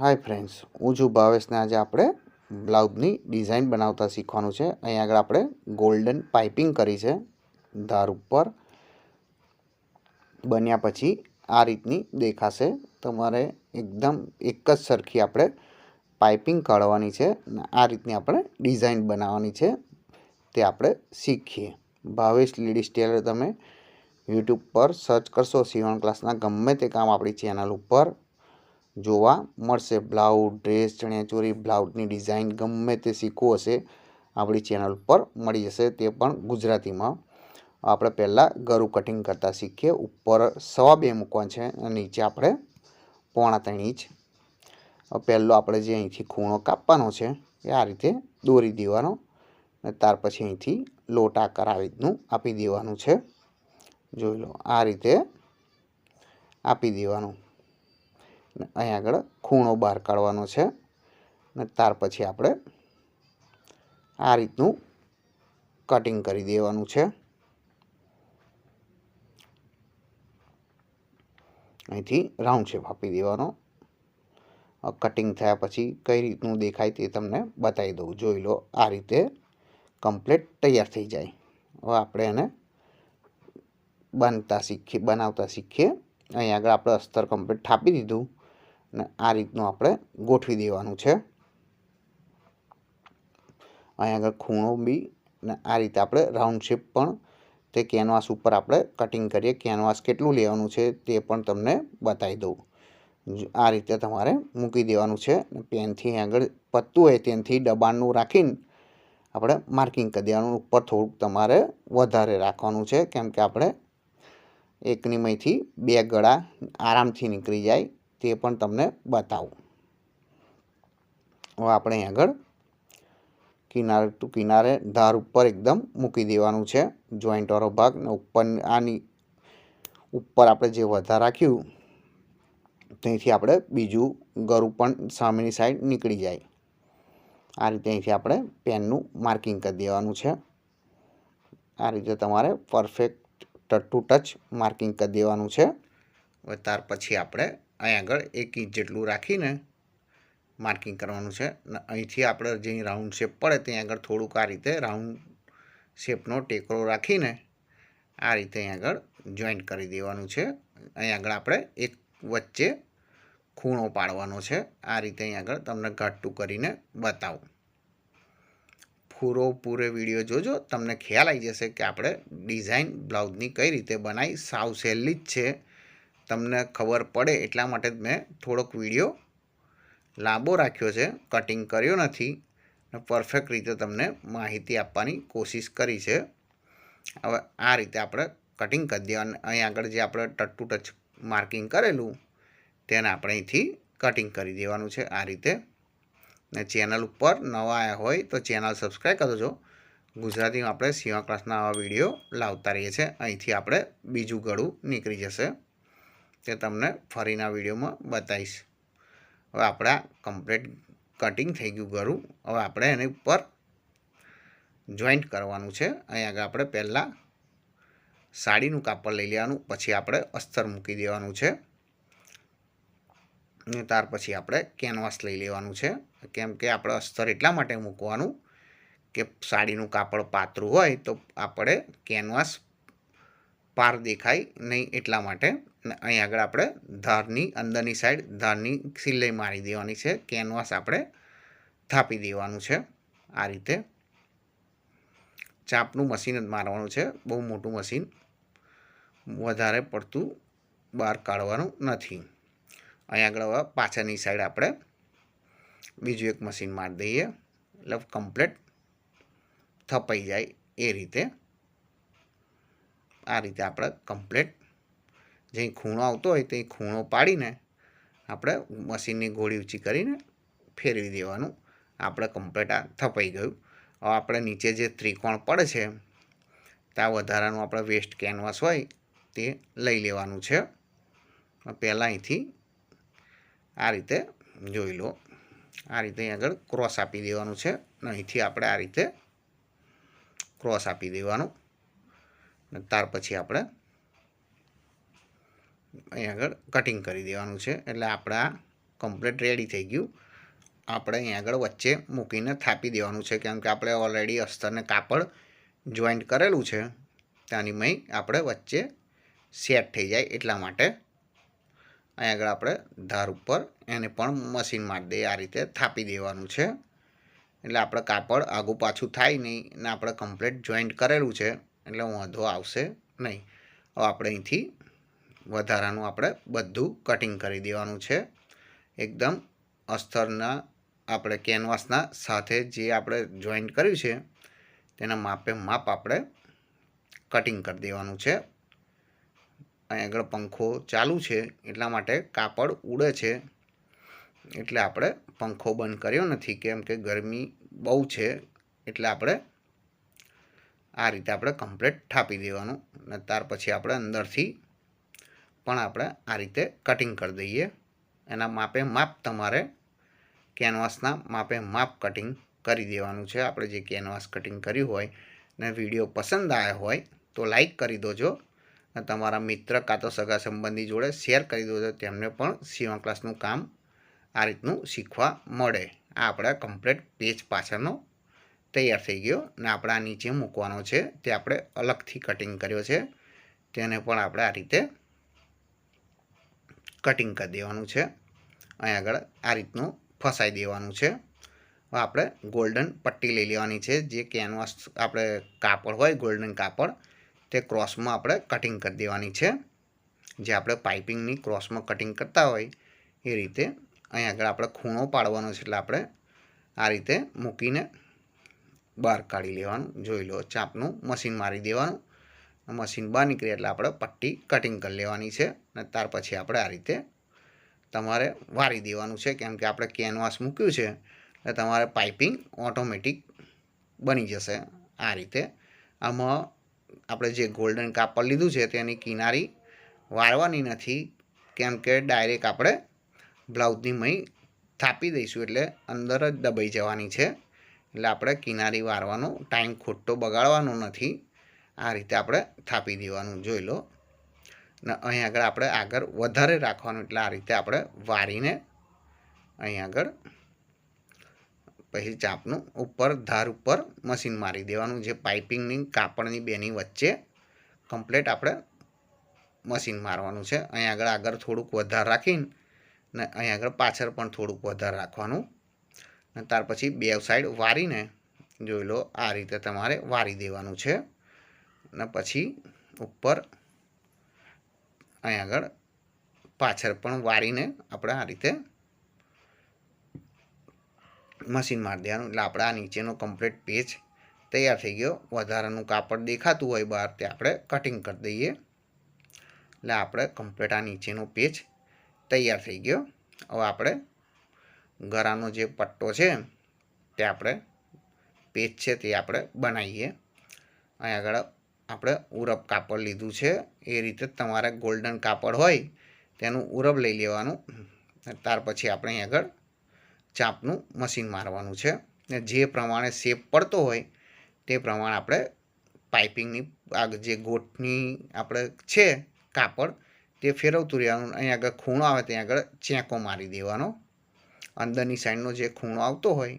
Hi friends હું છું ભાવેશને આજે આપણે બ્લાઉઝની ડિઝાઇન બનાવતા શીખવાનું છે. અહીં આગળ આપણે ગોલ્ડન પાઇપિંગ કરી છે, ધાર ઉપર. બન્યા પછી આ રીતની દેખાશે. તમારે એકદમ એક જ સરખી આપણે પાઇપિંગ કાઢવાની છે અને આ રીતની આપણે ડિઝાઇન બનાવવાની છે. તે આપણે શીખીએ. ભાવેશ લેડીઝ ટેલર, તમે યુટ્યુબ પર સર્ચ કરશો. સીવણ ક્લાસના ગમે તે કામ આપણી ચેનલ ઉપર. જોવા મળશે. બ્લાઉઝ, ડ્રેસ, ચણિયાચોળી, બ્લાઉઝની ડિઝાઇન ગમે તે શીખવું હશે, આપણી ચેનલ પર મળી જશે તે પણ ગુજરાતીમાં. આપણે પહેલાં ગરું કટિંગ કરતાં શીખીએ. ઉપર સવા બે મૂકવાનું છે અને નીચે આપણે પોણા ત્રણ ઇંચ. પહેલો આપણે જે અહીંથી ખૂણો કાપવાનો છે એ આ રીતે દોરી દેવાનો અને ત્યાર પછી અહીંથી લોટ આકાર આ રીતનું આપી દેવાનું છે. જોઈ લો, આ રીતે આપી દેવાનું. અહીં આગળ ખૂણો બહાર કાઢવાનો છે. અને ત્યાર પછી આપણે આ રીતનું કટિંગ કરી દેવાનું છે. અહીંથી રાઉન્ડ શેપ આપી દેવાનો. કટિંગ થયા પછી કઈ રીતનું દેખાય તે તમને બતાવી દઉં. જોઈ લો, આ રીતે કમ્પ્લીટ તૈયાર થઈ જાય. હવે આપણે એને બનતા શીખીએ બનાવતા શીખીએ. અહીં આગળ આપણે અસ્તર કમ્પ્લીટ થાપી દીધું. અને આ રીતનું આપણે ગોઠવી દેવાનું છે. અહીં આગળ ખૂણો બી અને આ રીતે આપણે રાઉન્ડ શેપ પણ તે કેનવાસ ઉપર આપણે કટિંગ કરીએ. કેનવાસ કેટલું લેવાનું છે તે પણ તમને બતાવી દઉં. આ રીતે તમારે મૂકી દેવાનું છે પેનથી આગળ પત્તું હોય તેનથી દબાણનું રાખીને આપણે માર્કિંગ કરી દેવાનું. ઉપર થોડુંક તમારે વધારે રાખવાનું છે. કેમ કે આપણે એકની મયથી બે ગળા આરામથી નીકળી જાય. તે પણ તમને બતાવું. હવે આપણે આગળ કિનારે ટુ કિનારે ધાર ઉપર એકદમ મૂકી દેવાનું છે. જોઈન્ટવાળો ભાગ ને ઉપર આની ઉપર આપણે જે વધારે રાખ્યું, ત્યાંથી આપણે બીજું ગરું પણ સામેની સાઈડ નીકળી જાય. આ રીતે અહીંથી આપણે પેનનું માર્કિંગ કરી દેવાનું છે. આ રીતે તમારે perfect touch to touch marking કરી દેવાનું છે. હવે ત્યાર પછી આપણે અહીં આગળ એક ઇંચ જેટલું રાખીને માર્કિંગ કરવાનું છે. અહીંથી આપણે જે રાઉન્ડ શેપ પડે ત્યાં આગળ થોડુંક આ રીતે રાઉન્ડ શેપનો ટેકરો રાખીને આ રીતે અહીં આગળ જોઈન્ટ કરી દેવાનું છે. અહીં આગળ આપણે એક વચ્ચે ખૂણો પાડવાનો છે. આ રીતે અહીં આગળ તમને ઘાટું કરીને બતાવું. પૂરો પૂરે વીડિયો જોજો. તમને ખ્યાલ આવી જશે કે આપણે ડિઝાઇન બ્લાઉઝની કઈ રીતે બનાવી, સાવ સહેલી જ છે. તમને ખબર પડે એટલા માટે જ મેં થોડોક વીડિયો લાંબો રાખ્યો છે કટિંગ કર્યો નથી પરફેક્ટ રીતે તમને માહિતી આપવાની કોશિશ કરી છે. હવે આ રીતે આપણે કટિંગ કરી દેવાનું અહીં આગળ જે આપણે ટચ ટુ ટચ માર્કિંગ કરેલું, તેને આપણે અહીંથી કટિંગ કરી દેવાનું છે આ રીતે. ને ચેનલ ઉપર નવા આવ્યા હોય તો ચેનલ સબસ્ક્રાઈબ કરી દેજો. ગુજરાતીમાં આપણે સીવા ક્લાસના આવા વીડિયો લાવતા રહીએ છીએ. અહીંથી આપણે બીજું ગળું નીકળી જશે. તે તમને ફરીના વિડીયોમાં બતાવીશ. હવે આપણા કમ્પ્લીટ કટિંગ થઈ ગયું ઘરું. હવે આપણે એની ઉપર જોઈન્ટ કરવાનું છે. અહીં આગળ આપણે પહેલાં સાડીનું કાપડ લઈ લેવાનું, પછી આપણે અસ્તર મૂકી દેવાનું છે. ત્યાર પછી આપણે કેનવાસ લઈ લેવાનું છે. કેમ કે આપણે અસ્તર એટલા માટે મૂકવાનું કે સાડીનું કાપડ પાતળું હોય તો આપણે કેનવાસ પાર દેખાય નહીં એટલા માટે. અહીં આગળ આપણે ધારની, અંદરની સાઈડ ધારની સિલાઈ મારી દેવાની છે. કેનવાસ આપણે થાપી દેવાનું છે આ રીતે. ચાપનું મશીન જ મારવાનું છે. બહુ મોટું મશીન વધારે પડતું બહાર કાઢવાનું નથી. અહીં આગળ હવે પાછળની સાઈડ આપણે બીજું એક મશીન મારી દઈએ. એટલે કમ્પ્લેટ થપાઈ જાય એ રીતે. આ રીતે આપણે કમ્પ્લેટ જે ખૂણો આવતો હોય તે ખૂણો પાડીને આપણે મશીનની ગોળી ઊંચી કરીને ફેરવી દેવાનું. આપણે કમ્પ્લેટ આ થપાઈ ગયું. હવે આપણે નીચે જે ત્રિકોણ પડે છે, ત્યાં વધારાનું આપણે વેસ્ટ કેનવાસ હોય તે લઈ લેવાનું છે. પહેલાં અહીંથી આ રીતે જોઈ લો. આ રીતે આગળ ક્રોસ આપી દેવાનું છે. અને અહીંથી આપણે આ રીતે ક્રોસ આપી દેવાનું. ત્યાર પછી આપણે અહીં આગળ કટિંગ કરી દેવાનું છે. એટલે આપણા કમ્પ્લીટ રેડી થઈ ગયું. આપણે અહીં આગળ વચ્ચે મૂકીને થાપી દેવાનું છે. કેમ કે આપણે ઓલરેડી અસ્તરને કાપડ જોઈન્ટ કરેલું છે. ત્યાંની મય આપણે વચ્ચે સેટ થઈ જાય એટલા માટે. અહીં આગળ આપણે ધાર ઉપર એને પણ મશીન મારી દઈએ, આ રીતે થાપી દેવાનું છે. એટલે આપણે કાપડ આગું પાછું થાય નહીં ને આપણે કમ્પ્લીટ જોઈન્ટ કરેલું છે. એટલે વાંધો આવશે નહીં. હવે આપણે અહીંથી વધારાનું આપણે બધું કટિંગ કરી દેવાનું છે. એકદમ અસ્તરના આપણે કેનવાસના સાથે જે આપણે જોઈન્ટ કર્યું છે, તેના માપે માપ આપણે કટિંગ કરી દેવાનું છે. અહીં આગળ પંખો ચાલુ છે, એટલા માટે કાપડ ઉડે છે. એટલે આપણે પંખો બંધ કર્યો નથી, કેમ કે ગરમી બહુ છે, એટલે આપણે આ રીતે આપણે કમ્પ્લેટ થાપી દેવાનું. અને ત્યાર પછી આપણે અંદરથી પણ આપણે આ રીતે કટિંગ કરી દઈએ. એના માપે માપ તમારે કેનવાસના માપે માપ કટિંગ કરી દેવાનું છે. આપણે જે કેનવાસ કટિંગ કર્યું હોય ને વીડિયો પસંદ આવ્યો હોય તો લાઈક કરી દોજો. અને તમારા મિત્ર કાં તો સગા સંબંધી જોડે શેર કરી દોજો. તેમને પણ સીવા ક્લાસનું કામ આ રીતનું શીખવા મળે. આ આપણા કમ્પ્લીટ પેજ પાછળનો તૈયાર થઈ ગયો ને આપણા નીચે મૂકવાનો છે. તે આપણે અલગથી કટિંગ કર્યો છે. તેને પણ આપણે આ રીતે કટિંગ કરી દેવાનું છે. અહીં આગળ આ રીતનું ફસાઈ દેવાનું છે. આપણે ગોલ્ડન પટ્ટી લઈ લેવાની છે. જે કેનવાસ આપણે કાપડ હોય ગોલ્ડન કાપડ, તે ક્રોસમાં આપણે કટિંગ કરી દેવાની છે. જે આપણે પાઇપિંગની ક્રોસમાં કટિંગ કરતા હોય, એ રીતે અહીં આગળ આપણે ખૂણો પાડવાનો છે એટલે આપણે આ રીતે મૂકીને બહાર કાઢી લેવાનું. જોઈ લો, ચાપનું મશીન મારી દેવાનું. મશીન બહાર નીકળે એટલે આપણે પટ્ટી કટિંગ કરી લેવાની છે અને ત્યાર પછી આપણે આ રીતે તમારે વારી દેવાનું છે. કેમ કે આપણે કેનવાસ મૂક્યું છે એટલે તમારે પાઇપિંગ ઓટોમેટિક બની જશે આ રીતે. આમાં આપણે જે ગોલ્ડન કાપડ લીધું છે તેની કિનારી વાળવાની નથી. કેમ કે ડાયરેક્ટ આપણે બ્લાઉઝની મહી થાપી દઈશું એટલે અંદર જ દબાઈ જવાની છે. એટલે આપણે કિનારી વારવાનો ટાઈમ ખોટો બગાડવાનો નથી. આ રીતે આપણે થાપી દેવાનું જોઈ લો. ને અહીં આગળ આપણે આગળ વધારે રાખવાનું એટલે આ રીતે આપણે વારીને અહીં આગળ પછી ચાપનું ઉપર, ધાર ઉપર મશીન મારી દેવાનું. જે પાઇપિંગની, કાપડની બેની વચ્ચે કમ્પ્લેટ આપણે મશીન મારવાનું છે. અહીં આગળ આગળ થોડુંક વધારે રાખીને ને અહીં આગળ પાછળ પણ થોડુંક વધારે રાખવાનું. ને ત્યાર પછી બે સાઈડ વારીને જોઈ લો આ રીતે તમારે વારી દેવાનું છે. ને પછી ઉપર અહીં આગળ પાછળ પણ વારીને આપણે આ રીતે મશીન મારી દેવાનું. એટલે આપણે આ નીચેનો કમ્પ્લીટ પેજ તૈયાર થઈ ગયો. વધારાનું કાપડ દેખાતું હોય બહાર તે આપણે કટિંગ કરી દઈએ. એટલે આપણે કમ્પ્લીટ આ નીચેનો પેજ તૈયાર થઈ ગયો. હવે આપણે ગરાનો જે પટ્ટો છે તે આપણે પેજ છે તે આપણે બનાવીએ. અહીં આગળ આપણે ઉરબ કાપડ લીધું છે, એ રીતે તમારે ગોલ્ડન કાપડ હોય તેનું ઉરબ લઈ લેવાનું. ત્યાર પછી આપણે અહીં આગળ ચાપનું મશીન મારવાનું છે. ને જે પ્રમાણે શેપ પડતો હોય, તે પ્રમાણે આપણે પાઇપિંગની આ જે ગોઠની આપણે છે કાપડ, તે ફેરવતું રહેવાનું. અહીં આગળ ખૂણો આવે ત્યાં આગળ ચેંકો મારી દેવાનો. અંદરની સાઈડનો જે ખૂણો આવતો હોય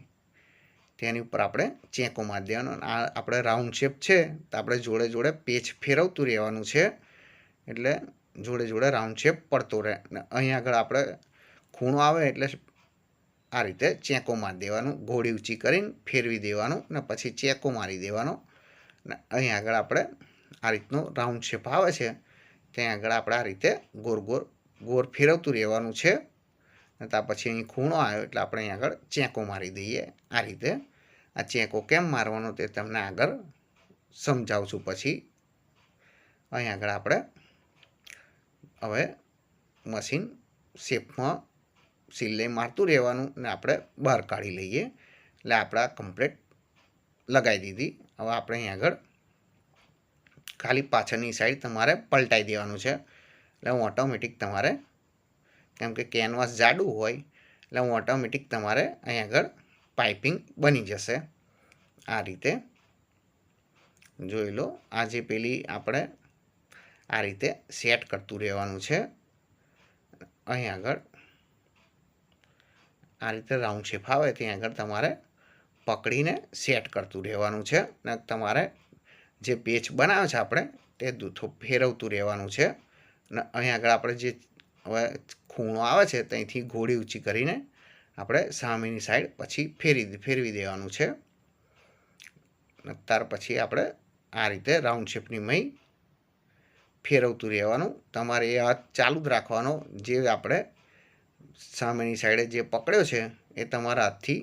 તેની ઉપર આપણે ચેકો મારી દેવાનો. આ આપણે રાઉન્ડ શેપ છે, તો આપણે જોડે જોડે પેચ ફેરવતું રહેવાનું છે. એટલે જોડે જોડે રાઉન્ડ શેપ પડતો રહે. ને અહીં આગળ આપણે ખૂણો આવે એટલે આ રીતે ચેકો મારી દેવાનું. ઘોડી ઊંચી કરીને ફેરવી દેવાનું ને પછી ચેકો મારી દેવાનો. ને અહીં આગળ આપણે આ રીતનું રાઉન્ડ શેપ આવે છે. ત્યાં આગળ આપણે આ રીતે ગોર ગોર ગોર ફેરવતું રહેવાનું છે. ત્યાર પછી અહીં ખૂણો આવ્યો એટલે આપણે અહીં આગળ ચેકો મારી દઈએ આ રીતે. આ ચેકો કેમ મારવાનો તે તમને આગળ સમજાવું છું પછી. અહીં આગળ આપણે હવે મશીન શેપમાં સિલાઈ મારતું રહેવાનું ને આપણે બહાર કાઢી લઈએ. એટલે આપણા કમ્પ્લેટ લગાવી દીધી. હવે આપણે અહીં આગળ ખાલી પાછળની સાઈડ તમારે પલટાઈ દેવાનું છે. એટલે હું ઓટોમેટિક તમારે કેમ કે કેનવાસ જાડું હોય, એટલે હું ઓટોમેટિક તમારે અહીં આગળ પાઇપિંગ બની જશે. આ રીતે જોઈ લો, આ જે પેલી આપણે આ રીતે સેટ કરતું રહેવાનું છે. અહીં આગળ આ રીતે રાઉન્ડ શેપ આવે ત્યાં આગળ તમારે પકડીને સેટ કરતું રહેવાનું છે. ને તમારે જે પેચ બનાવે છે આપણે, તે દૂથો ફેરવતું રહેવાનું છે. ને અહીં આગળ આપણે જે હવે ખૂણો આવે છે ત્યાંથી ઘોડી ઊંચી કરીને આપણે સામેની સાઈડ પછી ફેરી ફેરવી દેવાનું છે. ત્યાર પછી આપણે આ રીતે રાઉન્ડ શેપની મહી ફેરવતું રહેવાનું. તમારે એ હાથ ચાલુ જ રાખવાનો. જે આપણે સામેની સાઈડે જે પકડ્યો છે એ તમારા હાથથી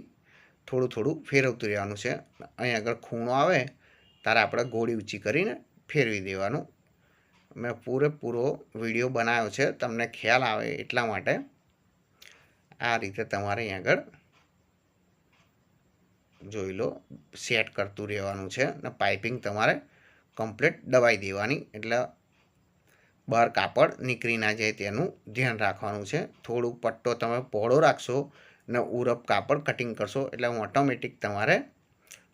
થોડું થોડું ફેરવતું રહેવાનું છે. અહીં આગળ ખૂણો આવે, ત્યારે આપણે ગોળી ઊંચી કરીને ફેરવી દેવાનું. મેં પૂરેપૂરો વીડિયો બનાવ્યો છે. તમને ખ્યાલ આવે એટલા માટે આ રીતે તમારે અહીં આગળ જોઈ લો, સેટ કરતું રહેવાનું છે અને પાઇપિંગ તમારે કમ્પ્લીટ દબાઈ દેવાની. એટલે બહાર કાપડ નીકળી ના જાય તેનું ધ્યાન રાખવાનું છે. થોડુંક પટ્ટો તમે પહોળો રાખશો ને ઉરપ કાપડ કટિંગ કરશો એટલે ઓટોમેટિક તમારે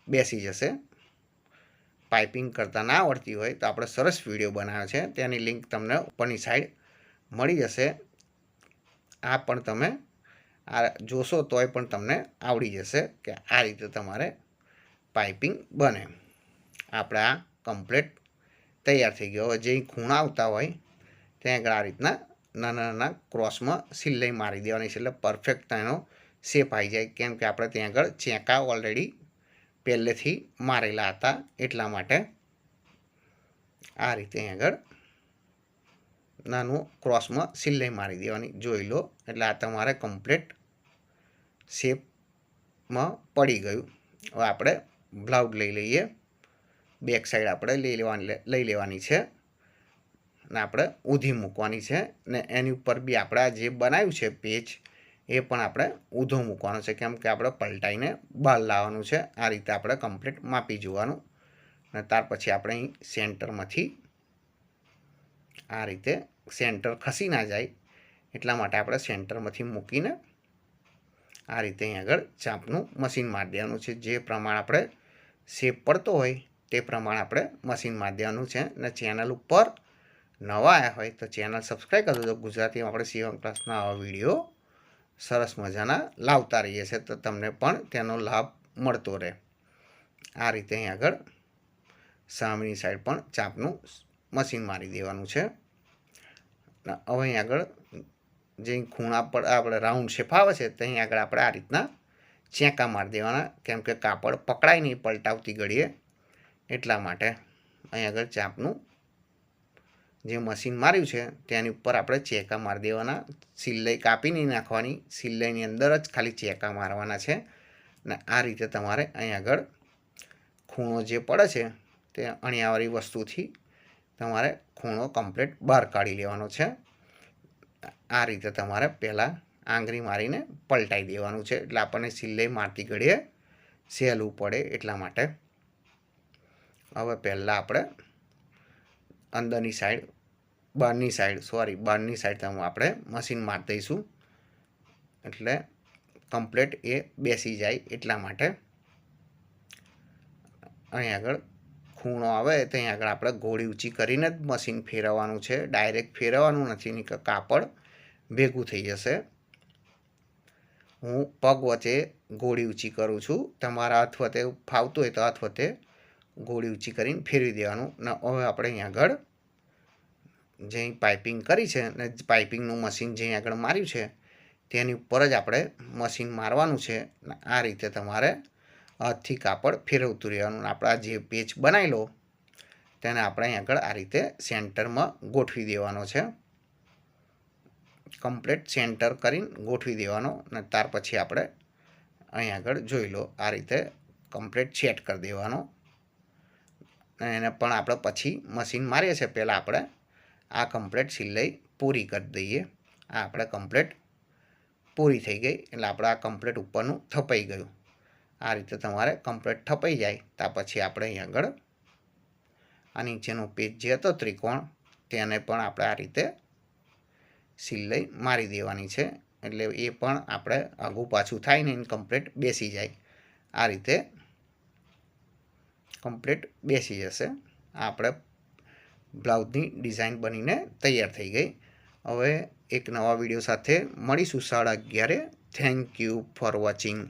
બેસી જશે. પાઇપિંગ કરતાં ના આવડતી હોય તો આપણે સરસ વીડિયો બનાવ્યો છે. તેની લિંક તમને ઉપરની સાઈડ મળી જશે. આ પણ તમે આ જોશો તોય પણ તમને આવડી જશે કે આ રીતે તમારે પાઇપિંગ બને. આપણે આ કમ્પ્લેટ તૈયાર થઈ ગયો. હવે જે ખૂણા આવતા હોય ત્યાં આગળ આ રીતના નાના નાના ક્રોસમાં સિલાઈ મારી દેવાની છે. એટલે પરફેક્ટ એનો શેપ આવી જાય. કેમ કે આપણે ત્યાં આગળ ચેંકા ઓલરેડી પહેલેથી મારેલા હતા એટલા માટે આ રીતે આગળ નાનું ક્રોસમાં સિલાઈ મારી દેવાની. જોઈ લો, એટલે આ તમારે કમ્પ્લીટ શેપમાં પડી ગયું. હવે આપણે બ્લાઉઝ લઈ લઈએ. બેક સાઈડ આપણે લઈ લેવાની લઈ લેવાની છે. ને આપણે ઊંધી મૂકવાની છે. ને એની ઉપર બી આપણે જે બનાવ્યું છે પેજ એ પણ આપણે ઊંધો મૂકવાનો છે. કેમ કે આપણે પલટાઈને બહાર લાવવાનું છે. આ રીતે આપણે કમ્પ્લીટ માપી જોવાનું. અને ત્યાર પછી આપણે અહીં સેન્ટરમાંથી આ રીતે સેન્ટર ખસી ના જાય એટલા માટે આપણે સેન્ટરમાંથી મૂકીને આ રીતે અહીં આગળ ચાંપનું મશીન મારી દેવાનું છે. જે પ્રમાણે આપણે શેપ પડતો હોય તે પ્રમાણે આપણે મશીન મારી દેવાનું છે. અને ચેનલ ઉપર નવા આવ્યા હોય તો ચેનલ સબસ્ક્રાઈબ કરી દો ગુજરાતીમાં આપણે સીવમ ક્લાસના આવા વીડિયો સરસ મજાના લાવતા રહીએ છીએ તો તમને પણ તેનો લાભ મળતો રહે. આ રીતે અહીં આગળ સામેની સાઈડ પણ ચાપનું મશીન મારી દેવાનું છે. હવે અહીં આગળ જે ખૂણા પર આપણે રાઉન્ડ શેપ આવે છે ત્યાં આગળ આપણે આ રીતના ચેંકા મારી દેવાના. કેમ કે કાપડ પકડાય નહીં, પલટાવતી ઘડીએ. એટલા માટે અહીં આગળ ચાપનું જે મશીન માર્યું છે તેની ઉપર આપણે ચેકા મારી દેવાના. સિલાઈ કાપી નહીં નાખવાની, સિલાઈની અંદર જ ખાલી ચેકા મારવાના છે. ને આ રીતે તમારે અહીં આગળ ખૂણો જે પડે છે, તે અણિયાવાળી વસ્તુથી તમારે ખૂણો કમ્પ્લીટ બહાર કાઢી લેવાનો છે. આ રીતે તમારે પહેલાં આંગળી મારીને પલટાઈ દેવાનું છે. એટલે આપણને સિલાઈ મારતી ઘડીએ સહેલું પડે એટલા માટે. હવે પહેલાં આપણે અંદરની સાઈડ બહારની સાઈડ સોરી બહારની સાઈડ આપણે મશીન મારી દઈશું. એટલે કમ્પ્લેટ એ બેસી જાય એટલા માટે. અહીં આગળ ખૂણો આવે ત્યાં આગળ આપણે ગોળી ઊંચી કરીને જ મશીન ફેરવવાનું છે. ડાયરેક્ટ ફેરવવાનું નથી, નહીં કાપડ ભેગું થઈ જશે. હું પગ વચ્ચે ગોળી ઊંચી કરું છું. તમારા હાથ વતે ફાવતું હોય તો હાથ વતે ગોળી ઊંચી કરીને ફેરવી દેવાનું. ને, હવે આપણે અહીં આગળ જે પાઇપિંગ કરી છે ને પાઇપિંગનું મશીન જે આગળ માર્યું છે, તેની ઉપર જ આપણે મશીન મારવાનું છે. આ રીતે તમારે હાથથી કાપડ ફેરવતું રહેવાનું. આપણા જે પેચ બનાવી લો તેને આપણે અહીં આગળ આ રીતે સેન્ટરમાં ગોઠવી દેવાનો છે. કમ્પ્લીટ સેન્ટર કરીને ગોઠવી દેવાનો. અને ત્યાર પછી આપણે અહીં આગળ જોઈ લો, આ રીતે કમ્પ્લીટ સેટ કરી દેવાનો. એને પણ આપણે પછી મશીન મારીએ છીએ. પહેલાં આપણે આ કમ્પ્લેટ સિલાઈ પૂરી કરી દઈએ. આ આપણે કમ્પ્લેટ પૂરી થઈ ગઈ. એટલે આપણે આ કમ્પ્લેટ ઉપરનું થપાઈ ગયું. આ રીતે તમારે કમ્પ્લેટ થપાઈ જાય. ત્યાં પછી આપણે અહીં આગળ આ નીચેનો પેજ જે હતો ત્રિકોણ, તેને પણ આપણે આ રીતે સિલાઈ મારી દેવાની છે. એટલે એ પણ આપણે આગું પાછું થાય ને કમ્પ્લેટ બેસી જાય. આ રીતે કમ્પ્લીટ બેસી જશે. આપણે બ્લાઉઝની ડિઝાઇન બનીને તૈયાર થઈ ગઈ. હવે એક નવા વીડિયો સાથે મળીશું સાડા અગિયારે. Thank you for watching.